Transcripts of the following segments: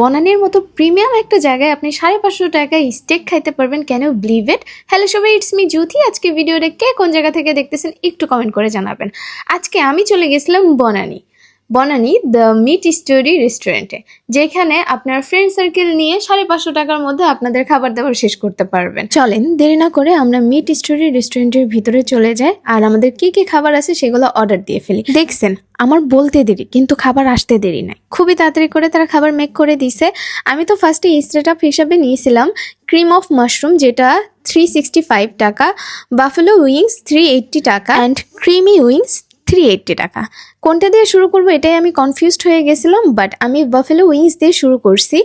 বনানির মতো প্রিমিয়াম একটা জায়গায় আপনি সাড়ে পাঁচশো টাকায় স্টেক খাইতে পারবেন কেন বিলিভ ইট হ্যালো সবাই ইটস মি জ্যোতি। আজকে ভিডিওটা কে কোন জায়গা থেকে দেখতেছেন একটু কমেন্ট করে জানাবেন। আজকে আমি চলে গেছিলাম Banani. Banani the meat story রেস্টুরেন্টে, যেখানে আপনার ফ্রেন্ড সার্কেল নিয়ে সাড়ে পাঁচশো টাকার মধ্যে আপনাদের খাবার দাবার শেষ করতে পারবেন। চলেন, দেরি না করে আমরা মিট স্টোরি রেস্টুরেন্টের ভিতরে চলে যাই আর আমাদের কি কি খাবার আছে সেগুলো অর্ডার দিয়ে ফেলি। দেখছেন, আমার বলতে দেরি, কিন্তু খাবার আসতে দেরি নাই। খুবই তাড়াতাড়ি করে তারা খাবার মেক করে দিছে আমি তো ফার্স্টে স্ট্রেট আপ হিসাবে নিয়েছিলাম ক্রিম অফ মাশরুম যেটা থ্রি সিক্সটি ফাইভ টাকা বাফেলো উইংস থ্রি এইট্টি টাকা and creamy wings three eighty টাকা। কোনটা দিয়ে শুরু করব এটাই আমি কনফিউজড হয়ে গেছিলাম বাট আমি বাফেলো উইংস দিয়ে শুরু করছি।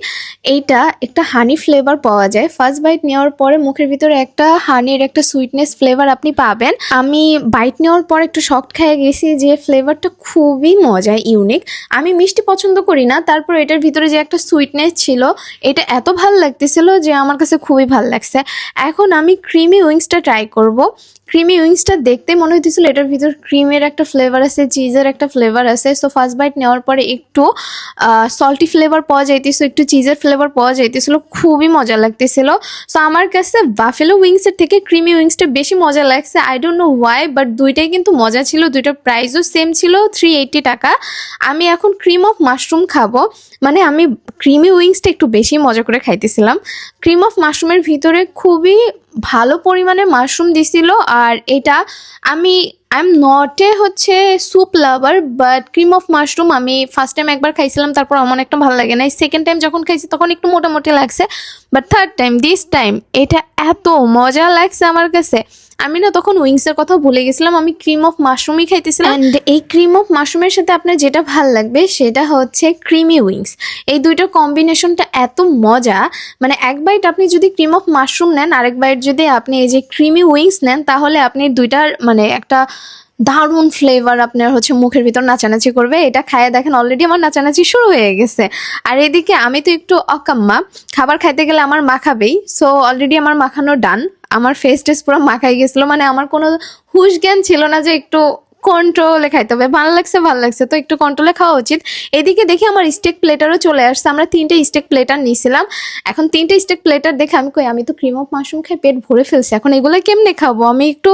এইটা একটা হানি ফ্লেভার পাওয়া যায়। ফার্স্ট বাইট নেওয়ার পরে মুখের ভিতরে একটা হানির একটা সুইটনেস ফ্লেভার আপনি পাবেন। আমি বাইট নেওয়ার পর একটু শক্ট খেয়ে গেছি যে ফ্লেভারটা খুবই মজা ইউনিক আমি মিষ্টি পছন্দ করি না, তারপর এটার ভিতরে যে একটা সুইটনেস ছিল, এটা এত ভালো লাগতেছিল যে আমার কাছে খুবই ভালো লাগছে। এখন আমি ক্রিমি উইংসটা ট্রাই করব। ক্রিমি উইংসটা দেখতে মনে হইতেছিল এটার ভিতর ক্রিমের একটা ফ্লেভার আছে চিজের একটা ফ্লেভার আছে। সো ফার্স্ট বাইট নেওয়ার পরে একটু সল্টি ফ্লেভার পাওয়া যাইতেছিল, একটু চিজের ফ্লেভার পাওয়া যাইতেছিল, খুবই মজা লাগতেছিল। সো আমার কাছে বাফেলো উইংসের থেকে ক্রিমি উইংসটা বেশি মজা লাগছে। I don't know why but দুইটাই কিন্তু মজা ছিল দুইটার প্রাইসও সেম ছিল থ্রি এইট্টি টাকা। আমি এখন ক্রিম অফ মাশরুম খাব। মানে আমি ক্রিমি উইংসটা একটু বেশি মজা করে খাইতেছিলাম। ক্রিম অফ মাশরুমের ভিতরে খুবই ভালো পরিমাণে মাশরুম দিছিল, আর এটা আমি আই এম নট এ হচ্ছে soup lover but cream of mushroom আমি ফার্স্ট টাইম একবার খাইছিলাম, তারপর আমার একটা ভালো লাগে নাই। সেকেন্ড টাইম যখন খাইছি, তখন একটু মোটামুটি লাগছে but third time this time এটা এত মজা লাগছে আমার কাছে। আমি না তখন উইংসের কথা ভুলে গেছিলাম, আমি ক্রিম অফ মাশরুমই খাইতেছিলাম। অ্যান্ড এই ক্রিম অফ মাশরুমের সাথে আপনার যেটা ভালো লাগবে, সেটা হচ্ছে ক্রিমি উইংস এই দুইটা কম্বিনেশনটা এত মজা মানে এক বাইট আপনি যদি ক্রিম অফ মাশরুম নেন, আরেক বাইট যদি আপনি এই যে ক্রিমি উইংস নেন, তাহলে আপনি দুইটার মানে একটা দারুণ ফ্লেভার আপনার হচ্ছে মুখের ভিতর নাচানাচি করবে। এটা খাইয়ে দেখেন অলরেডি আমার নাচানাচি শুরু হয়ে গেছে। আর এদিকে আমি তো একটু অকাম্মা। খাবার খাইতে গেলে আমার মাখাবেই। সো অলরেডি আমার মাখানো ডান আমার ফেস টেস পুরো মাখাই গেছিল। মানে আমার কোনো হুশ জ্ঞান ছিল না যে একটু কন্ট্রোলে খাইতে হবে। ভালো লাগছে ভালো লাগছে। তো একটু কন্ট্রোলে খাওয়া উচিত। এদিকে দেখি আমার স্টেক প্লেটারও চলে আসছে। আমরা তিনটে স্টেক প্লেটার নিয়েছিলাম এখন তিনটে স্টেক প্লেটার দেখে আমি কই, আমি তো ক্রিম অফ মাশরুম খাই পেট ভরে ফেলছি। এখন এগুলো কেমনে খাব? আমি একটু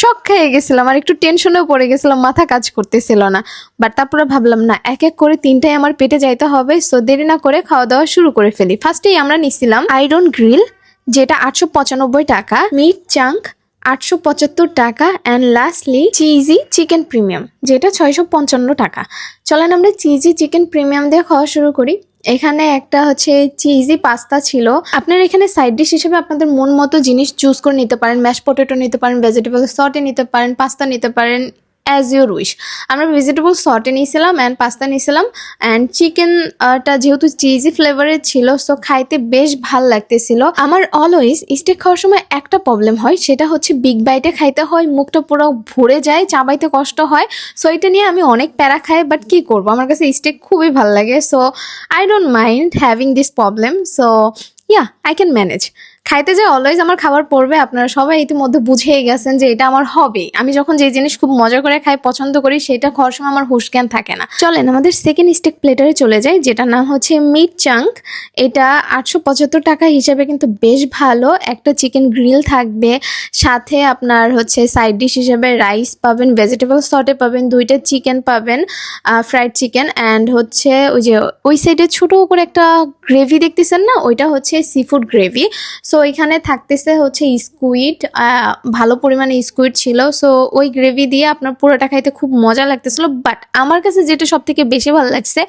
শখ খেয়ে গেছিলাম আর একটু টেনশনেও পড়ে গেছিলাম, মাথা কাজ করতেছিল না। বাট তারপরে ভাবলাম, না, এক এক করে তিনটাই আমার পেটে যাইতে হবে। সো দেরি না করে খাওয়া দাওয়া শুরু করে ফেলি। ফার্স্টেই আমরা নিছিলাম আয়রন গ্রিল যেটা আটশো পঁচানব্বই টাকা। মিট চাঙ্ক আটশো পঁচাত্তর টাকা and lastly cheesy chicken premium যেটা ছয়শো পঞ্চান্ন টাকা। চলেন আমরা চিজি চিকেন প্রিমিয়াম দিয়ে খাওয়া শুরু করি। এখানে একটা হচ্ছে চিজি পাস্তা ছিল। আপনার এখানে সাইড ডিশ হিসেবে আপনাদের মন মতো জিনিস চুজ করে নিতে পারেন। ম্যাশ পটেটো নিতে পারেন ভেজিটেবল সটে নিতে পারেন পাস্তা নিতে পারেন অ্যাজ ইউর উইশ আমরা ভেজিটেবল সটে নিয়েছিলাম অ্যান্ড পাস্তা নিয়েছিলাম অ্যান্ড চিকেনটা যেহেতু চিজি ফ্লেভারের ছিল সো খাইতে বেশ ভালো লাগতেছিল। আমার অলওয়েজ স্টেক খাওয়ার সময় একটা প্রবলেম হয়, সেটা হচ্ছে বিগ বাইটে খাইতে হয়, মুখটা পুরো ভরে যায়, চাবাইতে কষ্ট হয় সো এটা নিয়ে আমি অনেক প্যারা খাই বাট কি করব? আমার কাছে স্টেক খুবই ভালো লাগে so I don't mind having this problem so yeah I can manage খাইতে যে অলওয়েজ আমার খাবার পড়বে, আপনারা সবাই ইতিমধ্যে বুঝেই গেছেন যে এটা আমার হবে আমি যখন যে জিনিস খুব মজা করে খাই, পছন্দ করি, সেটা খাওয়ার সময় আমার হুশ জ্ঞান থাকে না। চলেন, আমাদের সেকেন্ড স্টেক প্লেটারে চলে যাই যেটা নাম হচ্ছে মিট চাঙ্ক এটা আটশো পঁচাত্তর টাকা হিসাবে কিন্তু বেশ ভালো। একটা চিকেন গ্রিল থাকবে, সাথে আপনার হচ্ছে সাইড ডিশ হিসেবে রাইস পাবেন ভেজিটেবল সটে পাবেন, দুইটা চিকেন পাবেন ফ্রাইড চিকেন অ্যান্ড হচ্ছে ওই যে, ওই সাইডে ছোটো করে একটা গ্রেভি দেখতেছেন না? ওইটা হচ্ছে সি ফুড গ্রেভি সো এখানে থাকতেছে হচ্ছে স্কুইড ভালো পরিমাণে স্কুইড ছিল। সো ওই গ্রেভি দিয়ে আপনার পুরোটা খাইতে খুব মজা লাগতেছিল। বাট আমার কাছে যেটা সব থেকে বেশি ভালো লাগছে,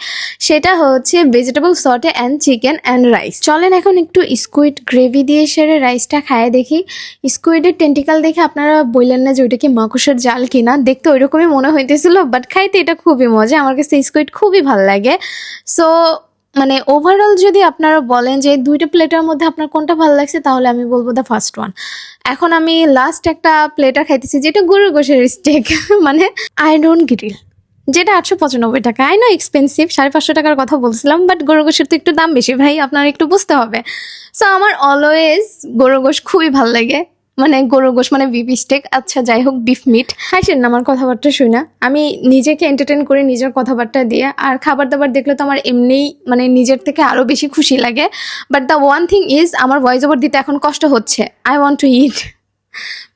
সেটা হচ্ছে vegetable saute and chicken and rice চলেন এখন একটু স্কুইড গ্রেভি দিয়ে সেরে রাইসটা খায় দেখি। স্কুইডের টেন্টিকাল দেখে আপনারা বললেন না যে ওইটা কি মাকুসের জাল কিনা? দেখতে ওইরকমই মনে হইতেছিল বাট খাইতে এটা খুবই মজা। আমার কাছে স্কুইড খুবই ভালো লাগে। সো মানে ওভারঅল যদি আপনারা বলেন যে দুইটা প্লেটের মধ্যে আপনার কোনটা ভালো লাগছে, তাহলে আমি বলব দ্য ফার্স্ট ওয়ান এখন আমি লাস্ট একটা প্লেটার খাইতেছি, যেটা গরুর গোশের স্টেক মানে ডোন্ট গ্রিল যেটা আটশো পঁচানব্বই টাকা। আই নো এক্সপেন্সিভ সাড়ে পাঁচশো টাকার কথা বলছিলাম বাট গোশের তো একটু দাম বেশি, ভাই, আপনার একটু বুঝতে হবে। সো আমার অলওয়েজ গোশ খুবই ভালো লাগে। মানে গরুর গোশ মানে বিফ স্টেক আচ্ছা যাই হোক বিফ মিট হাসেন আমার কথাবার্তা শুই না। আমি নিজেকে এন্টারটেন করি নিজের কথাবার্তা দিয়ে। আর খাবার দাবার দেখলে তো আমার এমনিই মানে নিজের থেকে আরও বেশি খুশি লাগে। But the one thing is আমার ভয়েস ওভার দিতে এখন কষ্ট হচ্ছে। I want to eat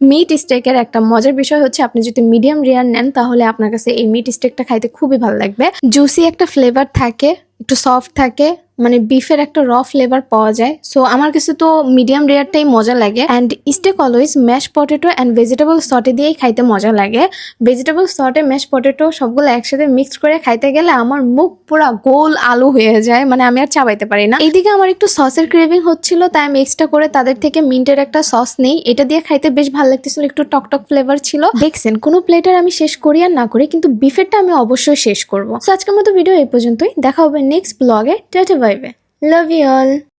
meat স্টেকের একটা মজার বিষয় হচ্ছে, আপনি যদি মিডিয়াম রেয়ার নেন, তাহলে আপনার কাছে এই মিট স্টেকটা খাইতে খুবই ভালো লাগবে। জুসি একটা ফ্লেভার থাকে, একটু সফট থাকে মানে বিফের একটা র ফ্লেভার পাওয়া যায়। সো আমার কাছে তো মিডিয়াম রেয়ারটাই মজা লাগে। And steak always mash potato and vegetable saute দিয়েই খাইতে মজা লাগে। ভেজিটেবল সটে ম্যাশ পটেটো সবগুলো একসাথে মিক্সড করে খাইতে গেলে আমার মুখ পুরো গোল আলু হয়ে যায়। মানে আমি আর চাবাইতে পারি না। এইদিকে আমার একটু সসের ক্রেভিং হচ্ছিল, তাই আমি এক্সট্রা করে তাদের থেকে মিন্টের একটা সস নেই। এটা দিয়ে খাইতে বেশ ভালো লাগতেছিল, একটু টকটক ফ্লেভার ছিল। দেখছেন, কোনো প্লেটার আমি শেষ করি আর না করি, কিন্তু বিফেরটা আমি অবশ্যই শেষ করব। আজকের মতো ভিডিও এই পর্যন্তই। দেখা হবে নেক্সট ব্লগে tata bye bye love you all